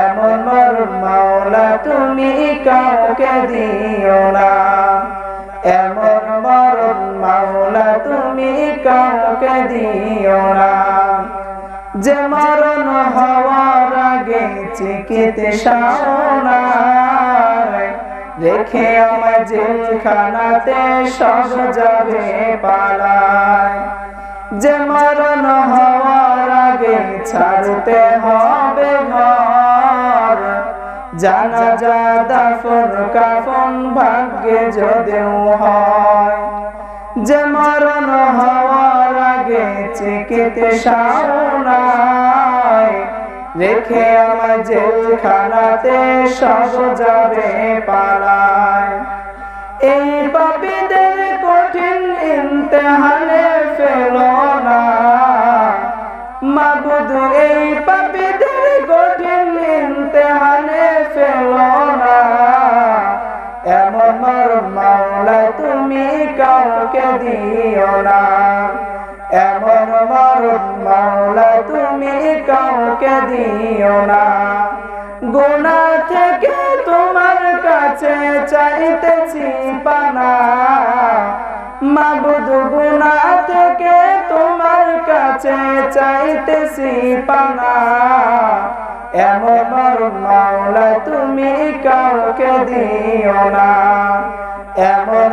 এমন মরণ মাওলা তুমি কাউকে দিও না। এমন মরণ মাওলা তুমি কাউকে দিও না। যে মরণ হওয়ার আগে সামনায় রেখে আমার জেলখানাতে সব যাবে পালায়। যে মরণ হওয়ার আগে ছাড়তে হবে ঘর জানা যা দাফন কাফন ভাগ্যে যদিও হয়। যে মরণ হওয়ার আগে চিকিতে সামনায় রেখে আমার জেলখানাতে সব যাবে পালায়। এই পাপীদের কঠিন ইমতেহানে ফেলো না। মাবুদ, এই পাপীদের কঠিন ইমতেহানে কাউকে দিও না। এমন মরণ মাওলা তুমি কাউকে দিও না। গুণা থেকে তোমার কাছে চাইতেছি পানা। মাবুদ গুণা থেকে তোমার কাছে চাইতেছি পানা। এমন মরণ মাওলা তুমি কাউকে দিও না। এমন